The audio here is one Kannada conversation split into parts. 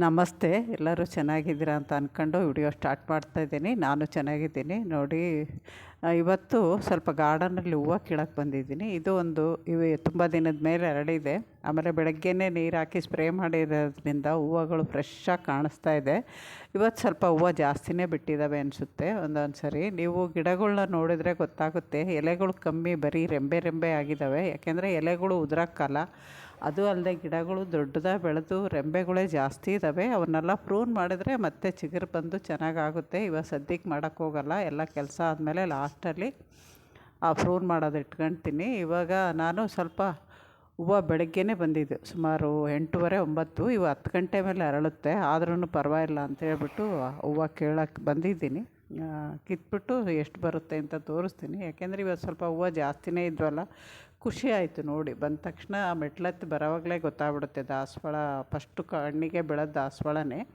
ನಮಸ್ತೆ, ಎಲ್ಲರೂ ಚೆನ್ನಾಗಿದ್ದೀರಾ ಅಂತ ಅಂದ್ಕೊಂಡು ವಿಡಿಯೋ ಸ್ಟಾರ್ಟ್ ಮಾಡ್ತಾ ಇದ್ದೀನಿ. ನಾನು ಚೆನ್ನಾಗಿದ್ದೀನಿ. ನೋಡಿ ಇವತ್ತು ಸ್ವಲ್ಪ ಗಾರ್ಡನಲ್ಲಿ ಹೂವು ಕೀಳಕ್ಕೆ ಬಂದಿದ್ದೀನಿ. ಇದು ಒಂದು, ಇವು ತುಂಬ ದಿನದ ಮೇಲೆ ಹರಡಿದೆ. ಆಮೇಲೆ ಬೆಳಗ್ಗೆನೇ ನೀರು ಹಾಕಿ ಸ್ಪ್ರೇ ಮಾಡಿರೋದ್ರಿಂದ ಹೂವುಗಳು ಫ್ರೆಶ್ಶಾಗಿ ಕಾಣಿಸ್ತಾ ಇದೆ. ಇವತ್ತು ಸ್ವಲ್ಪ ಹೂವು ಜಾಸ್ತಿನೇ ಬಿಟ್ಟಿದ್ದಾವೆ ಅನಿಸುತ್ತೆ. ಒಂದೊಂದು ಸರಿ ನೀವು ಗಿಡಗಳನ್ನ ನೋಡಿದರೆ ಗೊತ್ತಾಗುತ್ತೆ, ಎಲೆಗಳು ಕಮ್ಮಿ, ಬರೀ ರೆಂಬೆ ರೆಂಬೆ ಆಗಿದ್ದಾವೆ ಯಾಕೆಂದರೆ ಎಲೆಗಳು ಉದುರಕ್ಕಲ್ಲ. ಅದು ಅಲ್ಲದೆ ಗಿಡಗಳು ದೊಡ್ಡದಾಗಿ ಬೆಳೆದು ರೆಂಬೆಗಳೇ ಜಾಸ್ತಿ ಇದ್ದಾವೆ ಅವನ್ನೆಲ್ಲ ಪ್ರೂನ್ ಮಾಡಿದ್ರೆ ಮತ್ತೆ ಚಿಗುರು ಬಂದು ಚೆನ್ನಾಗಾಗುತ್ತೆ. ಇವಾಗ ಸದ್ಯಕ್ಕೆ ಮಾಡೋಕ್ಕೋಗಲ್ಲ ಎಲ್ಲ ಕೆಲಸ ಆದಮೇಲೆ ಲಾಸ್ಟಲ್ಲಿ ಆ ಪ್ರೂನ್ ಮಾಡೋದು ಇಟ್ಕೊಳ್ತೀನಿ ಇವಾಗ ನಾನು ಸ್ವಲ್ಪ ಹೂವು ಬೆಳಗ್ಗೆನೇ ಬಂದಿದ್ದು. ಸುಮಾರು ಎಂಟೂವರೆ, ಒಂಬತ್ತು. ಇವು ಹತ್ತು ಗಂಟೆ ಮೇಲೆ ಅರಳುತ್ತೆ. ಆದ್ರೂ ಪರವಾಗಿಲ್ಲ ಅಂತ ಹೇಳ್ಬಿಟ್ಟು ಹೂವು ಕೇಳಕ್ಕೆ ಬಂದಿದ್ದೀನಿ. ಕಿತ್ಬಿಟ್ಟು ಎಷ್ಟು ಬರುತ್ತೆ ಅಂತ ತೋರಿಸ್ತೀನಿ. ಯಾಕೆಂದರೆ ಇವತ್ತು ಸ್ವಲ್ಪ ಹೂವು ಜಾಸ್ತಿನೇ ಇದ್ವಲ್ಲ ಖುಷಿ ಆಯಿತು ನೋಡಿ. ಬಂದ ತಕ್ಷಣ ಮೆಟ್ಲತ್ತಿ ಬರೋವಾಗಲೇ ಗೊತ್ತಾಗ್ಬಿಡುತ್ತೆ ದಾಸವಾಳ ಫಸ್ಟು ಕಣ್ಣಿಗೆ ಬೆಳೆದ ದಾಸವಾಳನೇ.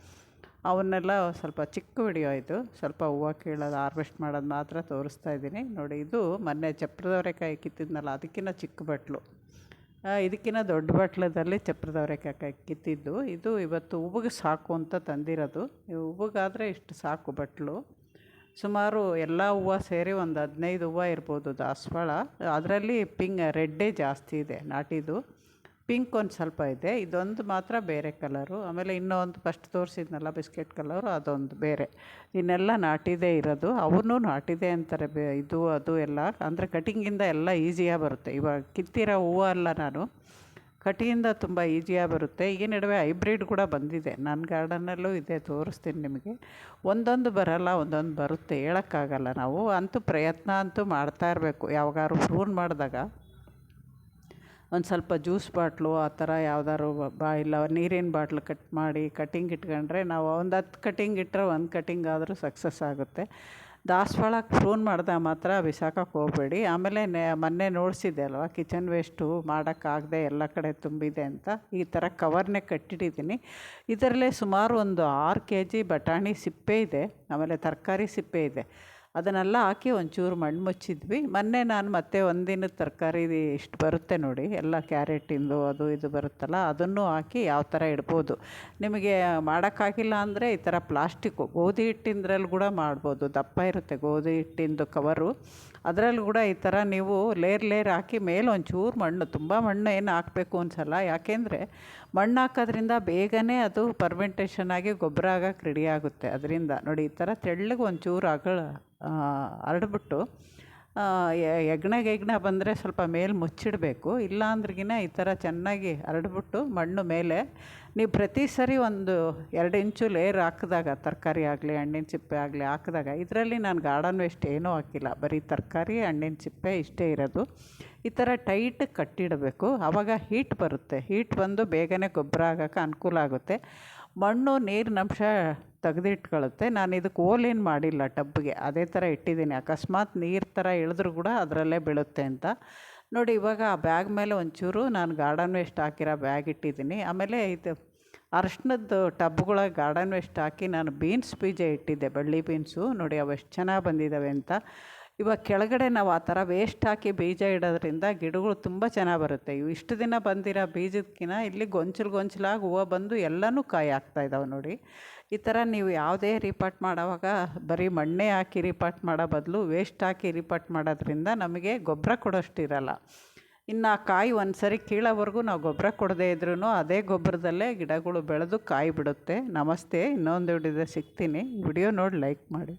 ಅವನ್ನೆಲ್ಲ ಸ್ವಲ್ಪ ಚಿಕ್ಕ ವಿಡಿಯೋ ಆಯಿತು ಸ್ವಲ್ಪ ಹೂವು ಕೀಳೋದು ಹಾರ್ವೆಸ್ಟ್ ಮಾಡೋದು ಮಾತ್ರ ತೋರಿಸ್ತಾ ಇದ್ದೀನಿ. ನೋಡಿ ಇದು ಮೊನ್ನೆ ಚಪ್ರದವರೆಕಾಯಿ ಕಿತ್ತಿದ್ನಲ್ಲ ಅದಕ್ಕಿಂತ ಚಿಕ್ಕ ಬಟ್ಲು. ಆ, ಇದಕ್ಕಿಂತ ದೊಡ್ಡ ಬಟ್ಲದಲ್ಲಿ ಚಪ್ರದವರೆಕಾಯಿ ಕಿತ್ತಿದ್ದು. ಇದು ಇವತ್ತು ಹೂವಿಗೆ ಸಾಕು ಅಂತ ತಂದಿರೋದು. ಹೂವಿಗಾದರೆ ಇಷ್ಟು ಸಾಕು ಬಟ್ಲು. ಸುಮಾರು ಎಲ್ಲ ಹೂವು ಸೇರಿ ಒಂದು ಹದಿನೈದು ಹೂವು ಇರ್ಬೋದು ದಾಸವಾಳ. ಅದರಲ್ಲಿ ಪಿಂಕ್, ರೆಡ್ಡೇ ಜಾಸ್ತಿ ಇದೆ ನಾಟಿದು ಪಿಂಕ್ ಒಂದು ಸ್ವಲ್ಪ ಇದೆ. ಇದೊಂದು ಮಾತ್ರ ಬೇರೆ ಕಲರು. ಆಮೇಲೆ ಇನ್ನೊಂದು ಫಸ್ಟ್ ತೋರಿಸಿದ್ನಲ್ಲ ಬಿಸ್ಕೆಟ್ ಕಲರು, ಅದೊಂದು ಬೇರೆ. ಇನ್ನೆಲ್ಲ ನಾಟಿದೇ ಇರೋದು. ಅವನ್ನೂ ನಾಟಿದೆ ಅಂತಾರೆ ಬೇ ಇದು, ಅದು ಎಲ್ಲ. ಅಂದರೆ ಕಟಿಂಗಿಂದ ಎಲ್ಲ ಈಸಿಯಾಗಿ ಬರುತ್ತೆ. ಇವಾಗ ಕಿತ್ತಿರೋ ಹೂವು ಅಲ್ಲ ನಾನು. ಕಟಿಯಿಂದ ತುಂಬ ಈಸಿಯಾಗಿ ಬರುತ್ತೆ. ಈ ನಡುವೆ ಹೈಬ್ರಿಡ್ ಕೂಡ ಬಂದಿದೆ. ನನ್ನ ಗಾರ್ಡನಲ್ಲೂ ಇದೆ, ತೋರಿಸ್ತೀನಿ ನಿಮಗೆ. ಒಂದೊಂದು ಬರಲ್ಲ, ಒಂದೊಂದು ಬರುತ್ತೆ. ಹೇಳೋಕ್ಕಾಗಲ್ಲ ನಾವು. ಅಂತೂ ಪ್ರಯತ್ನ ಅಂತೂ ಮಾಡ್ತಾ ಇರಬೇಕು. ಯಾವಾಗಾದ್ರು ಪ್ರೂನ್ ಮಾಡಿದಾಗ ಒಂದು ಸ್ವಲ್ಪ ಜ್ಯೂಸ್ ಬಾಟ್ಲು, ಆ ಥರ ಯಾವ್ದಾದ್ರು ಬಾ, ಇಲ್ಲ ನೀರಿನ ಬಾಟ್ಲು ಕಟ್ ಮಾಡಿ ಕಟಿಂಗ್ ಇಟ್ಕೊಂಡ್ರೆ ನಾವು ಒಂದು ಹತ್ತು ಕಟಿಂಗ್ ಇಟ್ಟರೆ ಒಂದು ಕಟಿಂಗ್ ಆದರೂ ಸಕ್ಸಸ್ ಆಗುತ್ತೆ. ದಾಸವಾಳ ಫೋನ್ ಮಾಡಿದಾಗ ಮಾತ್ರ ಬಿಸಾಕಕ್ಕೆ ಹೋಗಬೇಡಿ. ಆಮೇಲೆ ನೆ, ಮೊನ್ನೆ ನೋಡಿಸಿದ್ದೆ ಅಲ್ವಾ, ಕಿಚನ್ ವೇಸ್ಟು ಮಾಡೋಕ್ಕಾಗದೆ ಎಲ್ಲ ಕಡೆ ತುಂಬಿದೆ ಅಂತ. ಈ ಥರ ಕವರ್ನೇ ಕಟ್ಟಿಟ್ಟಿದ್ದೀನಿ. ಇದರಲ್ಲೇ ಸುಮಾರು ಒಂದು ಆರು ಕೆ ಜಿ ಬಟಾಣಿ ಸಿಪ್ಪೆ ಇದೆ. ಆಮೇಲೆ ತರಕಾರಿ ಸಿಪ್ಪೆ ಇದೆ. ಅದನ್ನೆಲ್ಲ ಹಾಕಿ ಒಂಚೂರು ಮಣ್ಣು ಮುಚ್ಚಿದ್ವಿ. ಮೊನ್ನೆ ನಾನು ಮತ್ತೆ ಒಂದಿನದ ತರಕಾರಿ ಇಷ್ಟು ಬರುತ್ತೆ ನೋಡಿ, ಎಲ್ಲ ಕ್ಯಾರೆಟಿಂದು ಅದು ಇದು ಬರುತ್ತಲ್ಲ, ಅದನ್ನು ಹಾಕಿ ಯಾವ ಥರ ಇಡ್ಬೋದು. ನಿಮಗೆ ಮಾಡೋಕ್ಕಾಗಿಲ್ಲ ಅಂದರೆ ಈ ಥರ ಪ್ಲಾಸ್ಟಿಕ್ಕು ಗೋಧಿ ಹಿಟ್ಟಿಂದ್ರಲ್ಲಿ ಕೂಡ ಮಾಡ್ಬೋದು. ದಪ್ಪ ಇರುತ್ತೆ ಗೋಧಿ ಹಿಟ್ಟಿಂದು ಕವರು. ಅದರಲ್ಲಿ ಕೂಡ ಈ ಥರ ನೀವು ಲೇರ್ ಲೇರ್ ಹಾಕಿ ಮೇಲೆ ಒಂಚೂರು ಮಣ್ಣು, ತುಂಬ ಮಣ್ಣು ಏನು ಹಾಕಬೇಕು ಅನ್ಸಲ್ಲ. ಯಾಕೆಂದರೆ ಮಣ್ಣು ಹಾಕೋದ್ರಿಂದ ಬೇಗನೆ ಅದು ಪರ್ಮೆಂಟೇಷನ್ ಆಗಿ ಗೊಬ್ಬರ ಆಗಕ್ಕೆ ರೆಡಿ ಆಗುತ್ತೆ. ಅದರಿಂದ ನೋಡಿ ಈ ಥರ ತೆಳ್ಳಗೆ ಒಂಚೂರು ಅಗಳ ಹರಡ್ಬಿಟ್ಟು ಹೆಗ್ಣ ಗೆಗ್ಣ ಬಂದರೆ ಸ್ವಲ್ಪ ಮೇಲೆ ಮುಚ್ಚಿಡಬೇಕು. ಇಲ್ಲ ಅಂದ್ರಗಿನ ಈ ಥರ ಚೆನ್ನಾಗಿ ಹರಡ್ಬಿಟ್ಟು ಮಣ್ಣು ಮೇಲೆ ನೀವು ಪ್ರತಿ ಸರಿ ಒಂದು ಎರಡು ಇಂಚು ಲೇಯರ್ ಹಾಕಿದಾಗ, ತರಕಾರಿ ಆಗಲಿ, ಹಣ್ಣಿನ ಸಿಪ್ಪೆ ಆಗಲಿ ಹಾಕಿದಾಗ, ಇದರಲ್ಲಿ ನಾನು ಗಾರ್ಡನ್ ವೇಸ್ಟ್ ಏನೂ ಹಾಕಿಲ್ಲ. ಬರೀ ತರಕಾರಿ, ಹಣ್ಣಿನ ಸಿಪ್ಪೆ ಇಷ್ಟೇ ಇರೋದು. ಈ ಥರ ಟೈಟ್ ಕಟ್ಟಿಡಬೇಕು. ಆವಾಗ ಹೀಟ್ ಬರುತ್ತೆ. ಹೀಟ್ ಬಂದು ಬೇಗನೆ ಗೊಬ್ಬರ ಆಗೋಕ್ಕೆ ಅನುಕೂಲ ಆಗುತ್ತೆ. ಮಣ್ಣು ನೀರಿನಂಶ ತೆಗೆದಿಟ್ಕೊಳ್ಳುತ್ತೆ ನಾನು ಇದಕ್ಕೆ ಓಲೇನು ಮಾಡಿಲ್ಲ ಟಬ್ಗೆ. ಅದೇ ಥರ ಇಟ್ಟಿದ್ದೀನಿ ಅಕಸ್ಮಾತ್ ನೀರು ಥರ ಇಳಿದ್ರೂ ಕೂಡ ಅದರಲ್ಲೇ ಬೀಳುತ್ತೆ ಅಂತ. ನೋಡಿ, ಇವಾಗ ಆ ಬ್ಯಾಗ್ ಮೇಲೆ ಒಂಚೂರು ನಾನು ಗಾರ್ಡನ್ ವೇಸ್ಟ್ ಹಾಕಿರೋ ಬ್ಯಾಗ್ ಇಟ್ಟಿದ್ದೀನಿ ಆಮೇಲೆ ಇದು ಅರಶಿನದ್ದು ಟಬ್ಗಳ ಗಾರ್ಡನ್ ವೇಸ್ಟ್ ಹಾಕಿ ನಾನು ಬೀನ್ಸ್ ಬೀಜ ಇಟ್ಟಿದ್ದೆ, ಬಳ್ಳಿ ಬೀನ್ಸು. ನೋಡಿ ಅವು ಎಷ್ಟು ಚೆನ್ನಾಗಿ ಬಂದಿದ್ದಾವೆ ಅಂತ. ಇವಾಗ ಕೆಳಗಡೆ ನಾವು ಆ ಥರ ವೇಸ್ಟ್ ಹಾಕಿ ಬೀಜ ಇಡೋದ್ರಿಂದ ಗಿಡಗಳು ತುಂಬ ಚೆನ್ನಾಗಿ ಬರುತ್ತೆ. ಇವು ಇಷ್ಟು ದಿನ ಬಂದಿರೋ ಬೀಜದಕ್ಕಿಂತ ಇಲ್ಲಿ ಗೊಂಚಲು ಗೊಂಚಲಾಗಿ ಹೂವು ಬಂದು ಎಲ್ಲನೂ ಕಾಯಿ ಆಗ್ತಾ ಇದ್ದಾವೆ ನೋಡಿ. ಈ ಥರ ನೀವು ಯಾವುದೇ ರೀಪಾಟ್ ಮಾಡೋವಾಗ ಬರೀ ಮಣ್ಣೆ ಹಾಕಿ ರಿಪಾಟ್ ಮಾಡೋ ಬದಲು ವೇಸ್ಟ್ ಹಾಕಿ ರಿಪಾಟ್ ಮಾಡೋದ್ರಿಂದ ನಮಗೆ ಗೊಬ್ಬರ ಕೊಡೋಷ್ಟಿರಲ್ಲ. ಇನ್ನು ಆ ಕಾಯಿ ಒಂದು ಸರಿ ಕೀಳೋವರೆಗೂ ನಾವು ಗೊಬ್ಬರ ಕೊಡದೇ ಇದ್ರೂ ಅದೇ ಗೊಬ್ಬರದಲ್ಲೇ ಗಿಡಗಳು ಬೆಳೆದು ಕಾಯಿ ಬಿಡುತ್ತೆ ನಮಸ್ತೆ, ಇನ್ನೊಂದು ವಿಡಿಯೋ ಸಿಗ್ತೀನಿ. ವಿಡಿಯೋ ನೋಡಿ, ಲೈಕ್ ಮಾಡಿ.